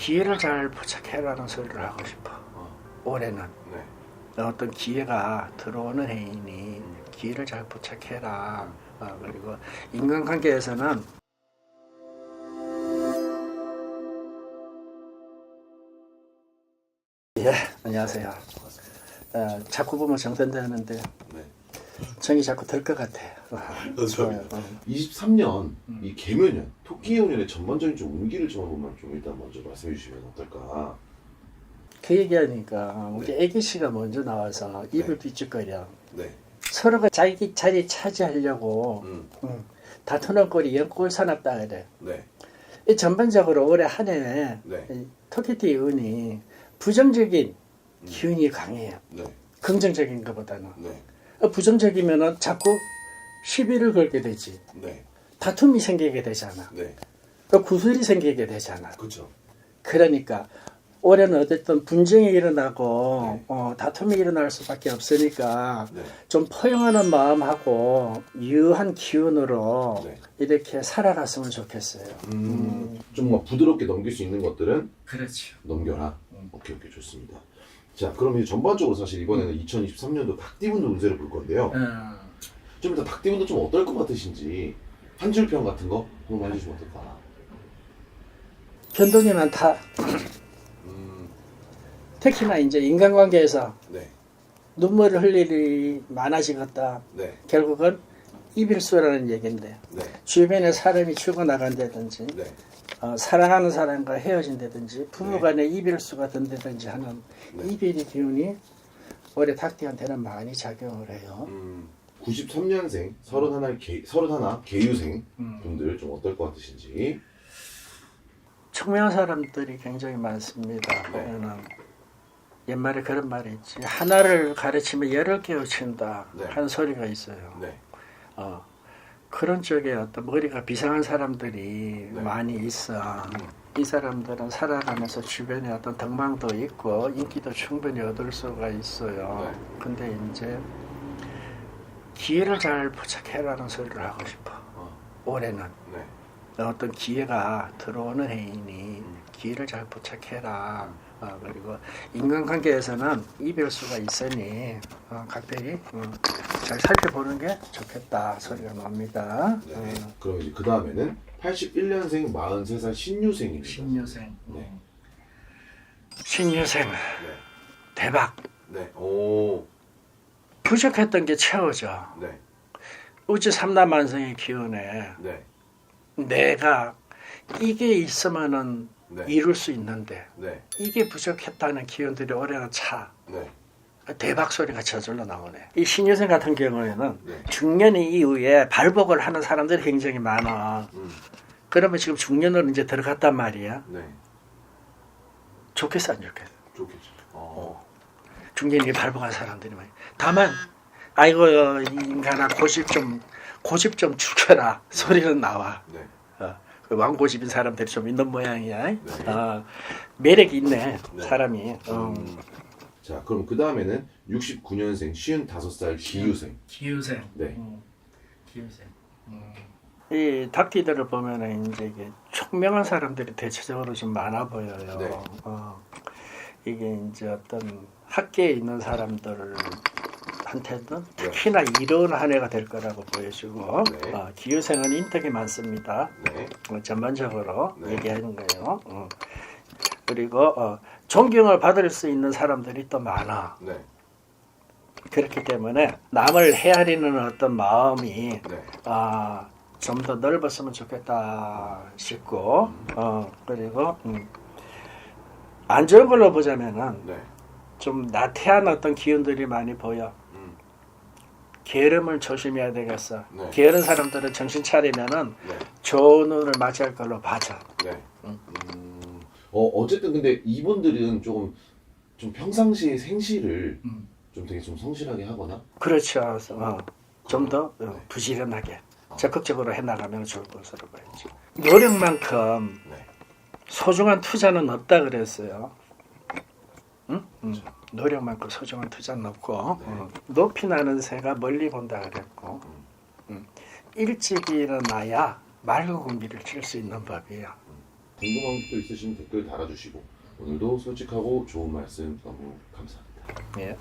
기회를 잘 포착해라는 소리를 하고 싶어. 어, 올해는 네. 어떤 기회가 들어오는 해이니 기회를 잘 포착해라. 어, 그리고 인간관계에서는 예, 안녕하세요. 어, 자꾸 보면 정선되는데 네. 정이 자꾸 들 것 같아요. 어, 좋아요. 어. 23년 음. 이 개묘년 토끼 연년의 전반적인 좀 운기를 좀 한번만 좀 일단 먼저 말씀해 주시면 어떨까? 그 얘기하니까 우리 네. 애기 씨가 먼저 나와서 입을 네. 삐죽거려. 네. 서로가 자기 자리 차지하려고 음. 음, 다투는 꼴이 연골 사납다 그래. 네. 이 전반적으로 올해 한해 네. 토끼띠 운이 부정적인 음. 기운이 강해요. 네. 긍정적인 것보다는. 부정적이면은 자꾸 시비를 걸게 되지. 네. 다툼이 생기게 되잖아. 네. 또 구슬이 생기게 되잖아. 그렇죠. 그러니까 올해는 어쨌든 분쟁이 일어나고 네. 어, 다툼이 일어날 수밖에 없으니까 네. 좀 포용하는 마음하고 유한 기운으로 네. 이렇게 살아갔으면 좋겠어요. 음. 좀 뭔가 부드럽게 넘길 수 있는 것들은 그렇죠. 넘겨라. 음. 오케이 오케이 좋습니다. 자 그럼 이제 전반적으로 사실 이번에는 2023년도 닭띠분들 운세를 볼 건데요. 음. 좀 일단 닭띠분들 좀 어떨 것 같으신지 한 줄 평 같은 거 한번 해주시면 어떨까? 변동이 많다. 음. 특히나 이제 인간관계에서 네. 눈물을 흘릴 일이 많아지겠다. 네. 결국은 이별수라는 얘기인데 네. 주변에 사람이 죽어나간다든지 네. 어, 사랑하는 사람과 헤어진다든지 부부 간의 이별수가 된다든지 하는 네. 이별의 기운이 올해 닭띠한테는 많이 작용을 해요. 음. 93년생 31 개, 31 개유생 음. 분들 좀 어떨 것 같으신지. 청명한 사람들이 굉장히 많습니다. 네. 보면은 옛말에 그런 말이 있지 하나를 가르치면 열을 깨우친다 네. 하는 소리가 있어요. 네. 어, 그런 쪽에 어떤 머리가 비상한 사람들이 네. 많이 있어. 이 사람들은 살아가면서 주변에 어떤 덕망도 있고 인기도 충분히 얻을 수가 있어요. 네. 근데 이제 기회를 잘 포착해라는 소리를 하고 싶어. 어. 올해는 네. 어떤 기회가 들어오는 해이니 음. 기회를 잘 포착해라. 어, 그리고 인간관계에서는 이별수가 있으니 어, 각별히 어, 잘 살펴보는 게 좋겠다 소리가 나옵니다. 네. 어, 그럼 이제 그 다음에는 81년생 43살 신유생입니다. 신유생. 네. 신유생 네. 대박. 네. 오. 부족했던 게 채워져. 네. 우주 삼라만성의 기운에 네. 내가 이게 있으면은 네. 이룰 수 있는데 네. 이게 부족했다는 기운들이 올해는 차. 네. 대박 소리가 저절로 나오네. 이 신유생 같은 경우에는 네. 중년 이후에 발복을 하는 사람들이 굉장히 많아. 음. 그러면 지금 중년으로 이제 들어갔단 말이야. 네. 좋겠어 안 좋겠어? 좋겠죠. 어. 중년이 발복한 사람들이 많이. 다만 아이고 이 인간아 고집 좀 고집 좀 죽여라 소리는 나와. 네. 어, 그 왕고 집인 사람들이 좀 있는 모양이야. 네. 어, 매력이 있네 네. 사람이. 어. 음. 자, 그럼 그 다음에는 69년생 55살 기유생. 기우생. 네. 음, 기우생. 음. 이 닭띠들을 보면은 이제 이게 총명한 사람들이 대체적으로 좀 많아 보여요. 네. 어, 이게 이제 어떤 학계에 있는 사람들을 한테는 특히나 이로운 한 해가 될 거라고 보여주고 네. 어, 기후생은 인덕이 많습니다. 네. 어, 전반적으로 네. 얘기하는 거예요. 어. 그리고 어, 존경을 받을 수 있는 사람들이 또 많아. 네. 그렇기 때문에 남을 헤아리는 어떤 마음이 네. 아, 좀 더 넓었으면 좋겠다 싶고 어, 그리고 음, 안 좋은 걸로 보자면은 네. 좀 나태한 어떤 기운들이 많이 보여. 음. 게으름을 조심해야 되겠어. 네. 게으른 사람들은 정신 차리면은 네. 좋은 운을 맞이할 걸로 봐줘. 네. 음. 음. 어, 어쨌든 근데 이분들은 조금 좀 평상시에 생시를 음. 좀 되게 좀 성실하게 하거나 그렇죠. 어, 좀더 네. 부지런하게 어. 적극적으로 해나가면 좋을 것으로 봐야지. 노력만큼 네. 소중한 투자는 없다 그랬어요. 응? 응. 노력만큼 소중한 투자는 없고 네. 어, 높이 나는 새가 멀리 본다 그랬고 응. 일찍 일어나야 맑은 공기를 칠 수 있는 법이에요. 궁금한 게또 있으시면 댓글 달아주시고 오늘도 솔직하고 좋은 말씀 너무 감사합니다. 예.